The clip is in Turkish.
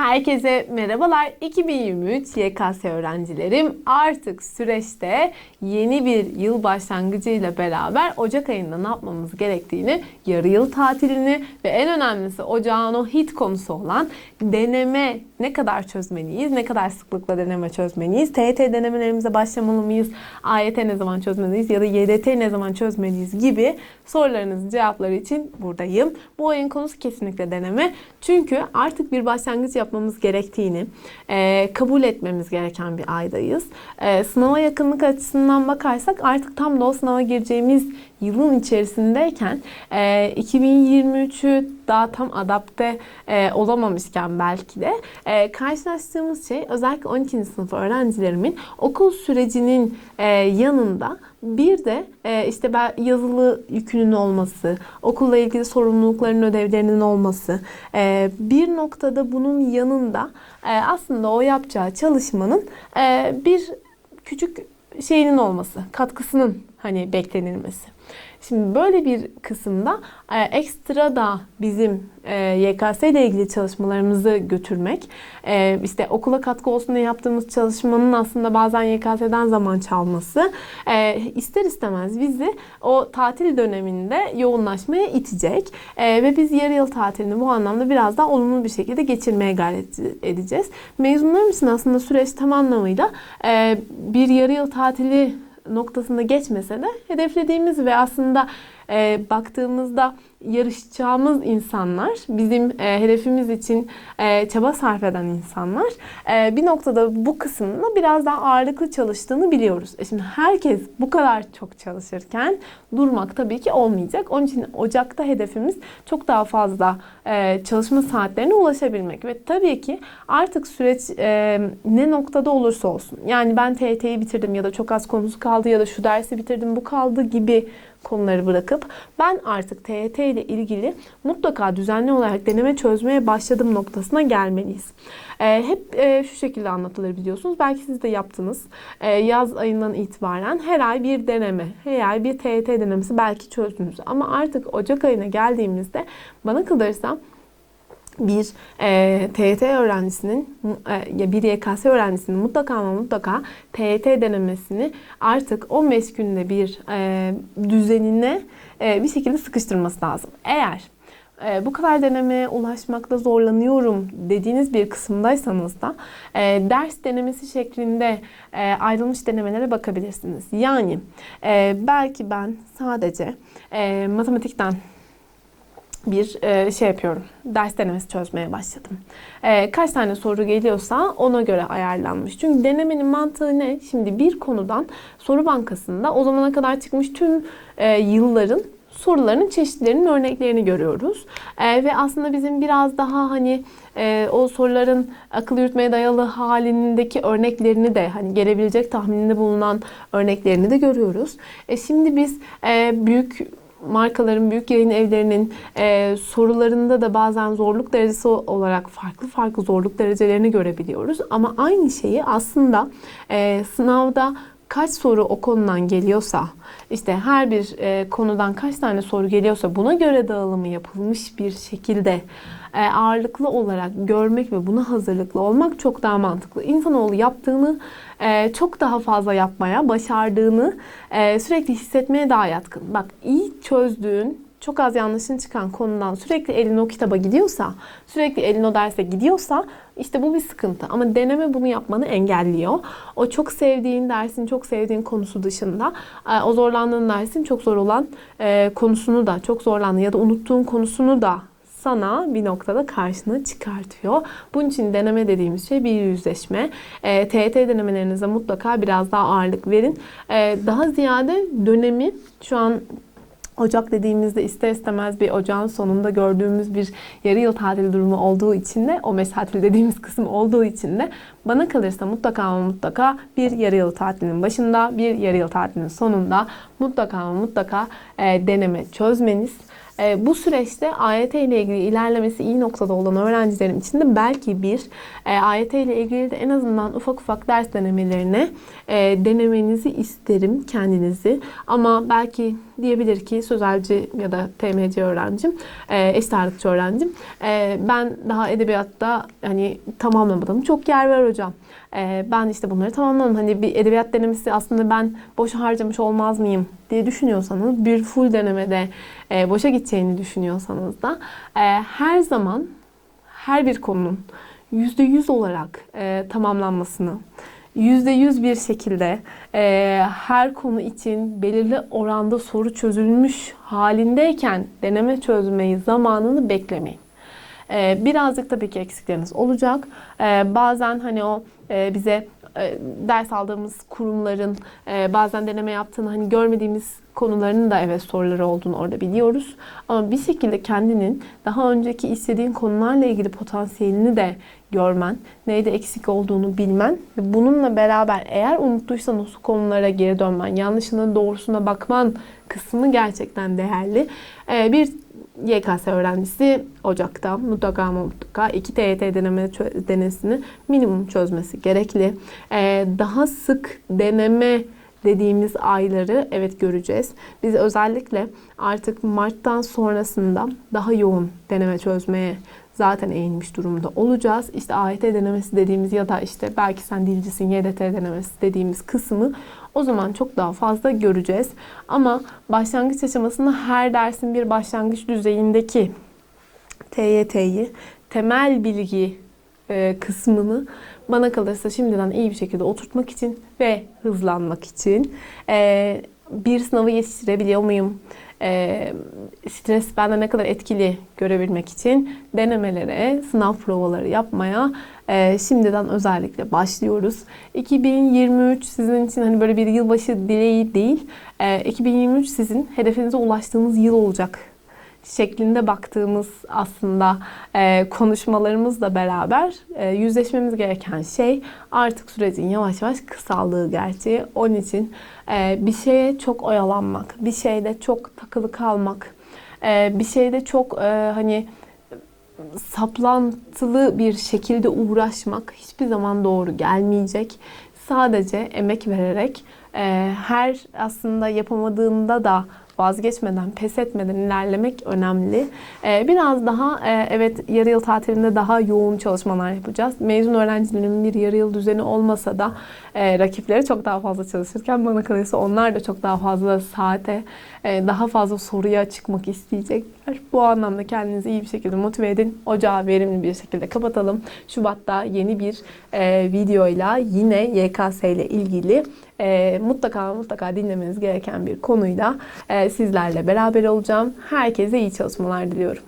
Herkese merhabalar. 2023 YKS öğrencilerim artık süreçte yeni bir yıl başlangıcıyla beraber Ocak ayında ne yapmamız gerektiğini, yarı yıl tatilini ve en önemlisi ocağın o hit konusu olan deneme ne kadar çözmeliyiz, ne kadar sıklıkla deneme çözmeliyiz, TYT denemelerimize başlamalı mıyız, AYT ne zaman çözmeliyiz ya da YDT ne zaman çözmeliyiz gibi sorularınızın cevapları için buradayım. Bu ayın konusu kesinlikle deneme. Çünkü artık bir başlangıç yapmamız gerektiğini e, kabul etmemiz gereken bir aydayız. E, sınava yakınlık açısından bakarsak artık tam da o sınava gireceğimiz yılın içerisindeyken e, 2023'ü daha tam adapte e, olamamışken belki de e, karşılaştığımız şey özellikle 12. sınıf öğrencilerimin okul sürecinin e, yanında bir de e, işte yazılı yükünün olması, okulla ilgili sorumlulukların ödevlerinin olması, e, bir noktada bunun yanında e, aslında o yapacağı çalışmanın e, bir küçük şeyinin olması, katkısının hani beklenilmesi. Şimdi böyle bir kısımda e, ekstra da bizim e, YKS ile ilgili çalışmalarımızı götürmek, e, işte okula katkı olsun diye yaptığımız çalışmanın aslında bazen YKS'den zaman çalması ister istemez bizi o tatil döneminde yoğunlaşmaya itecek ve biz yarı yıl tatilini bu anlamda biraz daha olumlu bir şekilde geçirmeye gayret edeceğiz. Mezunlarım için aslında süreç tam anlamıyla bir yarı yıl tatili noktasında geçmese de hedeflediğimiz ve aslında e, baktığımızda yarışacağımız insanlar, bizim e, hedefimiz için e, çaba sarf eden insanlar e, bir noktada bu kısmında biraz daha ağırlıklı çalıştığını biliyoruz. E şimdi herkes bu kadar çok çalışırken durmak tabii ki olmayacak. Onun için Ocak'ta hedefimiz çok daha fazla e, çalışma saatlerine ulaşabilmek ve tabii ki artık süreç e, ne noktada olursa olsun. Yani ben TYT'yi bitirdim ya da çok az konusu kaldı ya da şu dersi bitirdim bu kaldı gibi konuları bırakıp ben artık TYT ile ilgili mutlaka düzenli olarak deneme çözmeye başladım noktasına gelmeliyiz. E, hep e, şu şekilde anlatılır biliyorsunuz. Belki siz de yaptınız. E, yaz ayından itibaren her ay bir deneme, her ay bir TYT denemesi belki çözdünüz. Ama artık Ocak ayına geldiğimizde bana kalırsa bir e, TYT öğrencisinin e, ya bir YKS öğrencisinin mutlaka ama mutlaka TYT denemesini artık 15 günde bir e, düzenine e, bir şekilde sıkıştırması lazım. Eğer e, bu kadar denemeye ulaşmakta zorlanıyorum dediğiniz bir kısımdaysanız da e, ders denemesi şeklinde e, ayrılmış denemelere bakabilirsiniz. Yani e, belki ben sadece e, matematikten bir e, şey yapıyorum. Ders denemesi çözmeye başladım. E, kaç tane soru geliyorsa ona göre ayarlanmış. Çünkü denemenin mantığı ne? Şimdi bir konudan soru bankasında o zamana kadar çıkmış tüm e, yılların soruların çeşitlerinin örneklerini görüyoruz. Ve aslında bizim biraz daha hani o soruların akıl yürütmeye dayalı halindeki örneklerini de hani gelebilecek tahmininde bulunan örneklerini de görüyoruz. Şimdi biz büyük markaların, büyük yayın evlerinin e, sorularında da bazen zorluk derecesi olarak farklı farklı zorluk derecelerini görebiliyoruz. Ama aynı şeyi aslında e, sınavda kaç soru o konudan geliyorsa, işte her bir e, konudan kaç tane soru geliyorsa buna göre dağılımı yapılmış bir şekilde ağırlıklı olarak görmek ve buna hazırlıklı olmak çok daha mantıklı. İnsanoğlu yaptığını e, çok daha fazla yapmaya, başardığını e, sürekli hissetmeye daha yatkın. Bak iyi çözdüğün, çok az yanlışın çıkan konudan sürekli elin o kitaba gidiyorsa, sürekli elin o derse gidiyorsa işte bu bir sıkıntı. Ama deneme bunu yapmanı engelliyor. O çok sevdiğin dersin, çok sevdiğin konusu dışında o zorlandığın dersin çok zor olan konusunu da, çok zorlandığın ya da unuttuğun konusunu da sana bir noktada karşına çıkartıyor. Bunun için deneme dediğimiz şey bir yüzleşme. E, TET denemelerinize mutlaka biraz daha ağırlık verin. E, daha ziyade dönemi şu an Ocak dediğimizde ister istemez bir ocağın sonunda gördüğümüz bir yarı yıl tatil durumu olduğu için de o tatil dediğimiz kısım olduğu için de bana kalırsa mutlaka ama mutlaka bir yarı yıl tatilinin başında bir yarı yıl tatilinin sonunda mutlaka ama mutlaka e, deneme çözmeniz. E, bu süreçte AYT ile ilgili ilerlemesi iyi noktada olan öğrencilerim için de belki bir e, AYT ile ilgili de en azından ufak ufak ders denemelerine e, denemenizi isterim kendinizi. Ama belki diyebilir ki sözelci ya da TMC öğrencim, e, eşit ağırlıkçı öğrencim. E, ben daha edebiyatta hani tamamlamadım. Çok yer var hocam. E, ben işte bunları tamamladım. Hani bir edebiyat denemesi aslında ben boş harcamış olmaz mıyım diye düşünüyorsanız bir full denemede e, boşa gideceğini düşünüyorsanız da e, her zaman her bir konunun %100 olarak e, tamamlanmasını, %100 bir şekilde e, her konu için belirli oranda soru çözülmüş halindeyken deneme çözmeyi zamanını beklemeyin. E, birazcık tabii ki eksikleriniz olacak. E, bazen hani o e, bize e, ders aldığımız kurumların e, bazen deneme yaptığını hani görmediğimiz konularının da evet soruları olduğunu orada biliyoruz. Ama bir şekilde kendinin daha önceki istediğin konularla ilgili potansiyelini de görmen, neyde eksik olduğunu bilmen ve bununla beraber eğer unuttuysan o konulara geri dönmen, yanlışına doğrusuna bakman kısmı gerçekten değerli. E, bir YKS öğrencisi Ocak'ta mutlaka mutlaka iki TYT deneme çö- denesini minimum çözmesi gerekli. Ee, daha sık deneme dediğimiz ayları evet göreceğiz. Biz özellikle artık Mart'tan sonrasında daha yoğun deneme çözmeye zaten eğilmiş durumda olacağız. İşte AYT denemesi dediğimiz ya da işte belki sen dilcisin YDT denemesi dediğimiz kısmı o zaman çok daha fazla göreceğiz. Ama başlangıç aşamasında her dersin bir başlangıç düzeyindeki TYT'yi, temel bilgi e, kısmını bana kalırsa şimdiden iyi bir şekilde oturtmak için ve hızlanmak için e, bir sınavı yetiştirebiliyor muyum? E, stres bende ne kadar etkili görebilmek için denemelere, sınav provaları yapmaya e, şimdiden özellikle başlıyoruz. 2023 sizin için hani böyle bir yılbaşı dileği değil, e, 2023 sizin hedefinize ulaştığınız yıl olacak şeklinde baktığımız aslında e, konuşmalarımızla beraber e, yüzleşmemiz gereken şey artık sürecin yavaş yavaş kısaldığı gerçeği. Onun için e, bir şeye çok oyalanmak, bir şeyde çok takılı kalmak, e, bir şeyde çok e, hani saplantılı bir şekilde uğraşmak hiçbir zaman doğru gelmeyecek. Sadece emek vererek e, her aslında yapamadığında da vazgeçmeden, pes etmeden ilerlemek önemli. Ee, biraz daha e, evet yarı yıl tatilinde daha yoğun çalışmalar yapacağız. Mezun öğrencilerin bir yarı yıl düzeni olmasa da e, rakipleri çok daha fazla çalışırken bana kalırsa onlar da çok daha fazla saate, e, daha fazla soruya çıkmak isteyecekler. Bu anlamda kendinizi iyi bir şekilde motive edin. Ocağı verimli bir şekilde kapatalım. Şubat'ta yeni bir e, videoyla yine YKS ile ilgili e, mutlaka mutlaka dinlemeniz gereken bir konuyla e, sizlerle beraber olacağım. Herkese iyi çalışmalar diliyorum.